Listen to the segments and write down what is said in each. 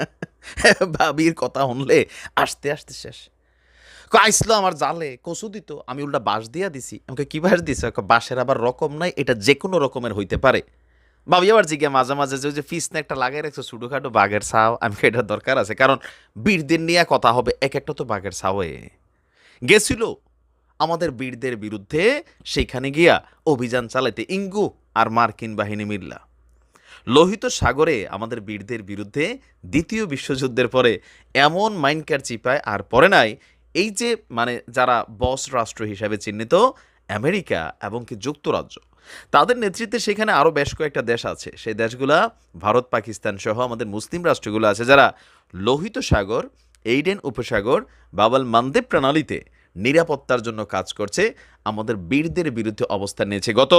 ভাবির কথা শুনলে আসতে আসতে শেষ। আইসলো আমার জালে কচু দিত। আমি উল্টা বাঁশ দিয়া দিছি। আমাকে কি বাঁশ দিছে? বাঁশের আবার রকম নাই, এটা যে কোনো রকমের হইতে পারে। ভাবি আবার জিগে মাঝে মাঝে যে যে ফিস না একটা লাগাই রাখছো, ছোটোখাটো বাঘের ছাও, আমি এটার দরকার আছে। কারণ বীরদের নিয়ে কথা হবে, এক একটা তো বাঘের ছাওয়ে। গেছিল আমাদের বীরদের বিরুদ্ধে, সেইখানে গিয়া অভিযান চালাইতে ইঙ্গু আর মার্কিন বাহিনী মিল্লা। লোহিত সাগরে আমাদের বীরদের বিরুদ্ধে দ্বিতীয় বিশ্বযুদ্ধের পরে এমন মাইনকার চিপায় আর পরে নাই। এই যে মানে যারা বস রাষ্ট্র হিসাবে চিহ্নিত, আমেরিকা এবং কি যুক্তরাজ্য, তাদের নেতৃত্বে সেখানে আরও বেশ কয়েকটা দেশ আছে। সেই দেশগুলা ভারত, পাকিস্তান সহ আমাদের মুসলিম রাষ্ট্রগুলো আছে যারা লোহিত সাগর, এইডেন উপসাগর, বাবাল মানদেব প্রণালীতে নিরাপত্তার জন্য কাজ করছে। আমাদের বীরদের বিরুদ্ধে অবস্থান নিয়েছে। গত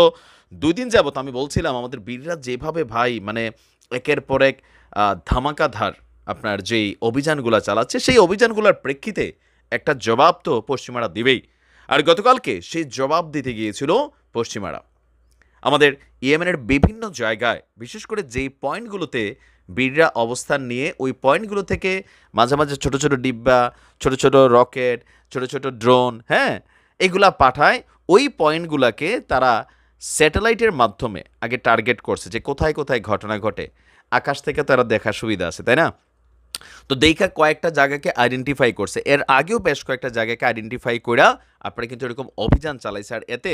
দুই দিন যাবত আমি বলছিলাম, আমাদের বীররা যেভাবে ভাই মানে একের পর এক ধামাকাধার আপনার যেই অভিযানগুলো চালাচ্ছে, সেই অভিযানগুলোর প্রেক্ষিতে একটা জবাব তো পশ্চিমারা দিবেই। আর গতকালকে সেই জবাব দিতে গিয়েছিল পশ্চিমারা। আমাদের ইয়েমেনের বিভিন্ন জায়গায়, বিশেষ করে যেই পয়েন্টগুলোতে বীররা অবস্থান নিয়ে, ওই পয়েন্টগুলো থেকে মাঝে মাঝে ছোট ছোট ডিব্বা, ছোট ছোট রকেট ছোট ছোট ড্রোন হ্যাঁ এগুলা পাঠায়। ওই পয়েন্টগুলোকে তারা স্যাটেলাইটের মাধ্যমে আগে টার্গেট করছে যে কোথায় কোথায় ঘটনা ঘটে। আকাশ থেকে তারা দেখার সুবিধা আছে, তাই না? তো দেখা কয়েকটা জায়গাকে আইডেন্টিফাই করছে। এর আগেও বেশ কয়েকটা জায়গাকে আইডেন্টিফাই কইরা আপনারা কিন্তু এরকম অভিযান চালাইছে আর এতে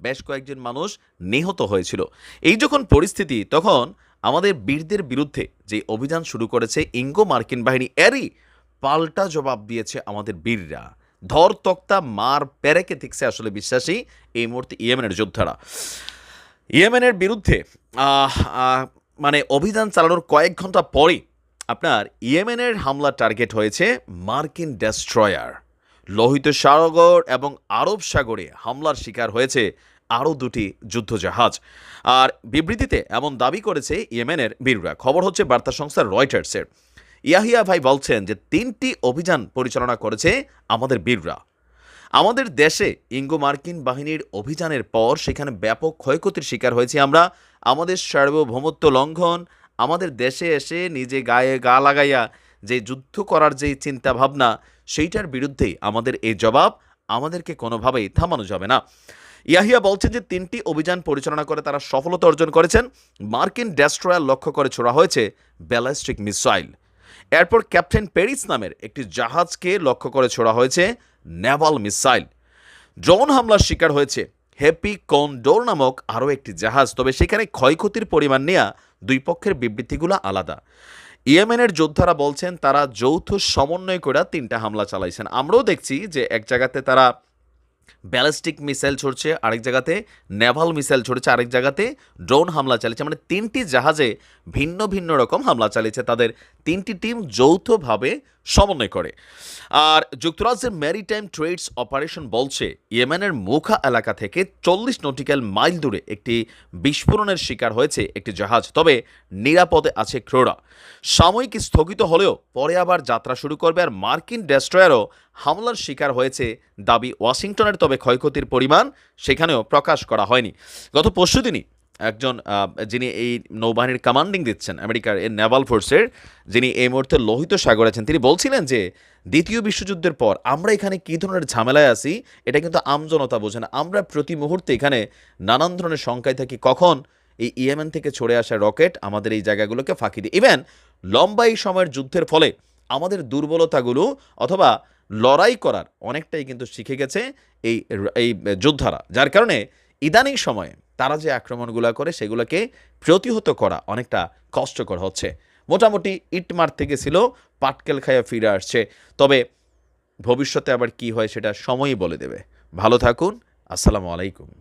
বেশ কয়েকজন মানুষ নিহত হয়েছিল। এই যখন পরিস্থিতি, তখন আমাদের বীরদের বিরুদ্ধে যে অভিযান শুরু করেছে ইঙ্গো মার্কিন বাহিনী, এরই পাল্টা জবাব দিয়েছে আমাদের বীররা। ধর তক্তা, মার পেরেকে থিকছে আসলে বিশ্বাসী এই মুহূর্তে ইয়েমেনের যোদ্ধারা। ইয়েমেনের বিরুদ্ধে মানে অভিযান চালানোর কয়েক ঘণ্টা পরেই আপনার ইয়েমেনের হামলা টার্গেট হয়েছে মার্কিন ডেস্ট্রয়ার। লোহিত সাগর এবং আরব সাগরে হামলার শিকার হয়েছে আরও দুটি যুদ্ধজাহাজ। আর বিবৃতিতে এমন দাবি করেছে ইয়েমেনের বীররা। খবর হচ্ছে বার্তা সংস্থা রয়টার্সের। ইয়াহিয়া ভাই বলছেন যে তিনটি অভিযান পরিচালনা করেছে আমাদের বীররা। আমাদের দেশে ইঙ্গো মার্কিন বাহিনীর অভিযানের পর সেখানে ব্যাপক ক্ষয়ক্ষতির শিকার হয়েছি আমরা। আমাদের সার্বভৌমত্ব লঙ্ঘন, আমাদের দেশে এসে নিজে গায়ে গা লাগাইয়া যে যুদ্ধ করার যে চিন্তা ভাবনা সেইটার বিরুদ্ধেই আমাদের এই জবাব আমাদেরকে কোনোভাবেই থামানো যাবে না। ইয়াহিয়া বলছেন যে তিনটি অভিযান পরিচালনা করে তারা সফলতা অর্জন করেছেন। মার্কিন ডেস্ট্রয়ার লক্ষ্য করে ছোড়া হয়েছে ব্যালাস্টিক মিসাইল। এরপর ক্যাপ্টেন পেরিস নামের একটি জাহাজকে লক্ষ্য করে ছোড়া হয়েছে নেভাল মিসাইল। ড্রোন হামলার শিকার হয়েছে হ্যাপি কন্ডোর নামক আরও একটি জাহাজ, তবে সেখানে ক্ষয়ক্ষতির পরিমাণ নেয়া দুই পক্ষের বিবৃতিগুলো আলাদা। ইয়েমেনের যোদ্ধারা বলছেন, তারা যৌথ সমন্বয় করে তিনটা হামলা চালাইছেন। আমরাও দেখছি যে এক জায়গাতে তারা ব্যালিস্টিক মিসাইল ছড়ছে আরেক জায়গাতে, নেভাল মিসাইল ছড়ছে আরেক জায়গাতে, ড্রোন হামলা চালিয়েছে। মানে তিনটি জাহাজে ভিন্ন ভিন্ন রকম হামলা চালিয়েছে। তাদের তিনটি টিম যৌথভাবে সমন্বয় করে। আর যুক্তরাজ্যের ম্যারিটাইম ট্রেডস অপারেশন বলছে, ইয়েমেনের মুখা এলাকা থেকে চল্লিশ নটিক্যাল মাইল দূরে একটি বিস্ফোরণের শিকার হয়েছে একটি জাহাজ। তবে নিরাপদে আছে ক্রোড়া। সাময়িক স্থগিত হলেও পরে আবার যাত্রা শুরু করবে আর মার্কিন ডেস্ট্রয়ারও হামলার শিকার হয়েছে দাবি ওয়াশিংটনের, তবে ক্ষয়ক্ষতির পরিমাণ সেখানেও প্রকাশ করা হয়নি। গত পরশুদিনই একজন যিনি এই নৌবাহিনীর কমান্ডিং দিচ্ছেন, আমেরিকার এই নেভাল ফোর্সের যিনি এই মুহূর্তে লোহিত সাগর আছেন, তিনি বলছিলেন যে, দ্বিতীয় বিশ্বযুদ্ধের পর আমরা এখানে কী ধরনের ঝামেলায় আছি, এটা কিন্তু আমজনতা বোঝে না। আমরা প্রতি মুহূর্তে এখানে নানান ধরনের শঙ্কায় থাকি, কখন এই ইয়েমেন থেকে ছড়ে আসা রকেট আমাদের এই জায়গাগুলোকে ফাঁকি দিই ইভেন লম্বা এই সময়ের যুদ্ধের ফলে আমাদের দুর্বলতাগুলো অথবা লড়াই করার অনেকটাই কিন্তু শিখে গেছে এই এই যোদ্ধারা। যার কারণে ইদানিং সময়ে তারা যে আক্রমণগুলো করে সেগুলোকে প্রতিহত করা অনেকটা কষ্টকর হচ্ছে। মোটামুটি ইটমার থেকে ছিল, পাটকেল খাইয়া ফিরে আসছে। তবে ভবিষ্যতে আবার কি হয় সেটা সময়ই বলে দেবে। ভালো থাকুন, আসসালামু আলাইকুম।